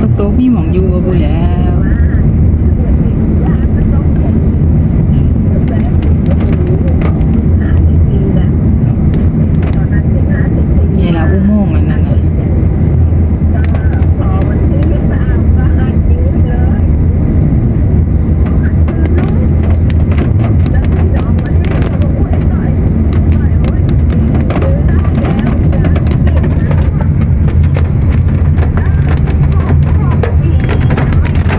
ตกตกๆมีหมองอยู่บ่บุแหล้ว นี่ละอุโมงค์อันนั้นน่ะ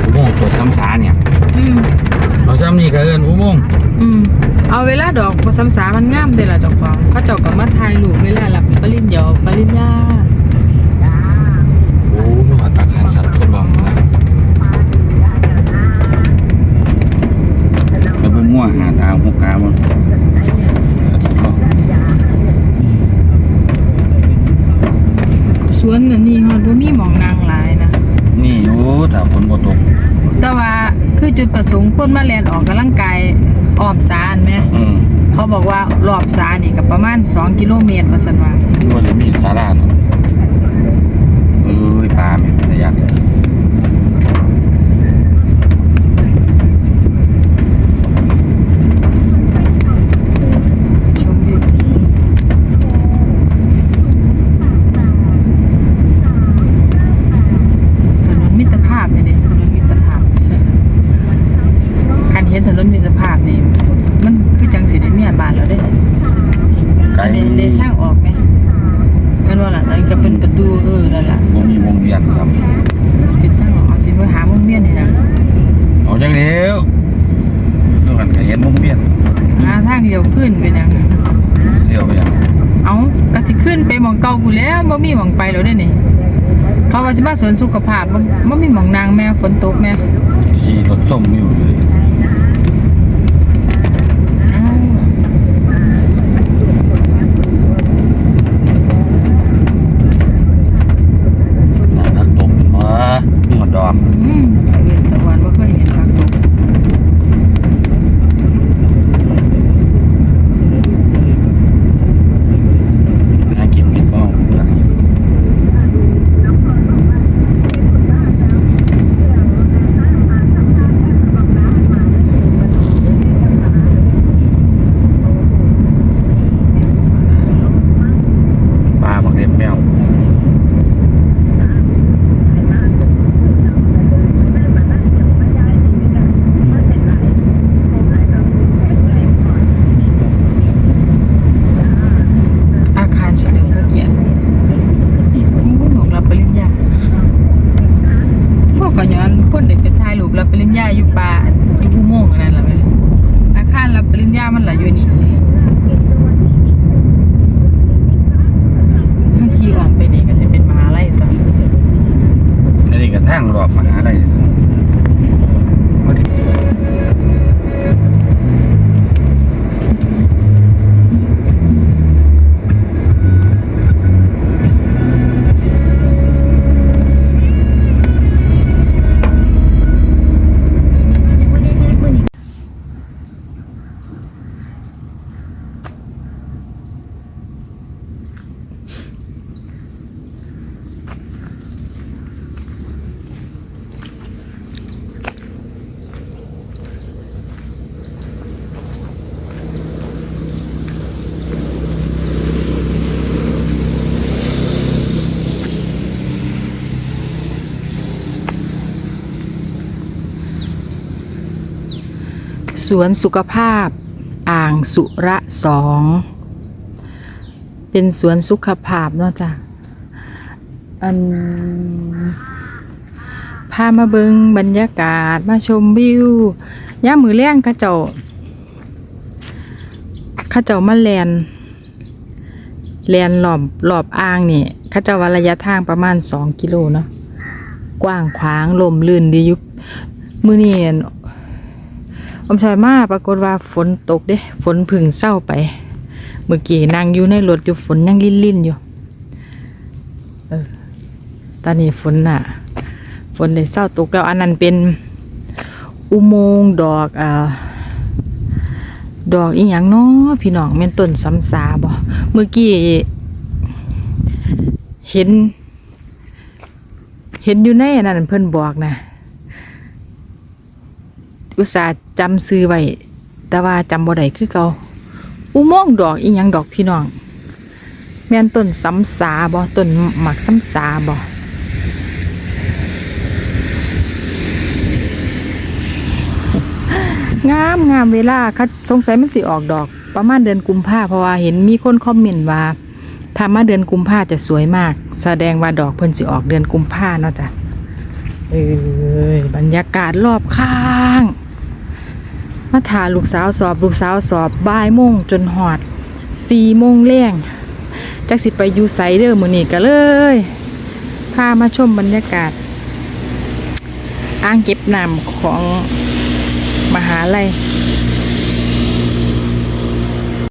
อุโมงค์ตัวซ้ำสาเนี่ย อืม เอาซ้ำนี่ก็เอิ้นอุโมงค์ อืม เอาเวลาดอกบ่ซ้ำ สามันงามเด้ล่ะเจ้าของเขาเจ้าก็มาถ่ายรูปเวลารับปริญญาปริญญาโอ้มีหอดอาคารสัตว์ทดลองนะแล้วบ่มั่วหาทางหุกกาบ่สัตว์ทดลองสวนอันนี้ฮอดบ่มีหมองนางหลายนะ นี่โอ้ถ้าฝนบ่ตก แต่ว่าคือจุดประสงค์คนมาเรียนออกกำลังกายอ้อมสาอันไหมอืม เขาบอกว่ารอบสานี่กับประมาณ 2 กิโลเมตรว่าสันว่าบ่ได้มีสาราเนาะเอ้ยปลาแม่นระยะชมวิวถนนมิตรภาพเนี่ยเด้ถนนมิตรภาพคันเห็นถนนมิตรภาพนี่มันคือจังสิได้เมียบ้านแล้วเด้ ไกลอันนี้ได้ทางออกไหมนั่นว่าล่ะนั่นก็เป็นประตูเออนั่นล่ะบ่มีวงเวียนครับเป็นทางออกเอาสิไปหามุมเวียนนี่นะเอาจังเดียวนู่นกันก็เห็นวงเวียนหาทางเลี้ยวขึ้นไปนะเลี้ยวไปยังเอาก็สิขึ้นไปหมองเก่ากูนแหล้วบ่มีหมองไปแล้วเด้นี่เขาว่าสิมาสวนสุขภาพบ่บ่มีหมองนางแม่ฝนตกแม่ขี่รถส้มอยู่เลย อ้าว น่าพักตกอ๋อมีหอดดอก อืมสะเอือนสะหวานบ่เคยเห็นผักตก หากินเห็ดบ่รักอยู่ปลาบักเด็ดแมว อาคารเฉลิมพระเกียรติอู้หมองรับปริญญาพวกก็ย้อนคนได้ไปถ่ายรูปรับปริญญาอยู่ป่าอยู่อุโมงค์อันนั้นล่ะแม่อาคารรับปริญญามันล่ะอยู่นี่ถ้าขี่ออกไปนี่ก็สิเป็นมหาลัยตัว อันนี้ก็ทางร อบมหาลัย วนสุขภาพ อ่างสุระสอง เป็นสวนสุขภาพเนาะจ้ะ อันพามาเบิงบรรยากาศมาชมวิวย่ามมือแรงข้าเจ้าข้าเจ้ามาแลนแลนหลอบหลอบอ่างนี่ข้าเจ้าว่าระยะทางประมาณสองกิโลเนาะกว้างขวางลมลื่นดียุบมือเนี่อั่น อมชายมาปรากฏว่าฝนตกเด้ ฝนพึ่งเศร้าไป เมื่อกี้นั่งอยู่ในรถอยู่ฝนยังลิ่นๆอยู่เออตอนนี้ฝนน่ะ ฝนได้เศร้าตกแล้วอันนั้นเป็นอุโมงค์ดอกอ่าดอกอีหยังเนาะพี่น้องแม่นต้นสำสาบ่เมื่อกี้เห็น เห็นอยู่ในอันนั้นเพิ่นบอกนะ อุตส่าห์จำซื้อไว้แต่ว่าจำบ่ได้คือเกาอุโมงค์ดอกอีหยังดอกพี่น้อง แม่นต้นสำสาบ่ต้นหมักสำสาบ่งามงามเวลาเขาสงสัยมันสิออกดอก ประมาณเดือนกุมภาเพราะว่าเห็นมีคนคอมเมนต์ว่าถ้ามาเดือนกุมภาจะสวยมาก แสดงว่าดอกเพิ่นสิออกเดือนกุมภาเนาะจ้ะเอ้ยบรรยากาศรอบข้าง มาถาลูกสาวสอบลูกสาวสอบบ่ายโมงจนหอดสี่โมงแรงจักสิไปอยู่ไซเด้อมื้อนี่กันเลยพามาชมบรรยากาศ อ่างเก็บน้ำของมหาลัย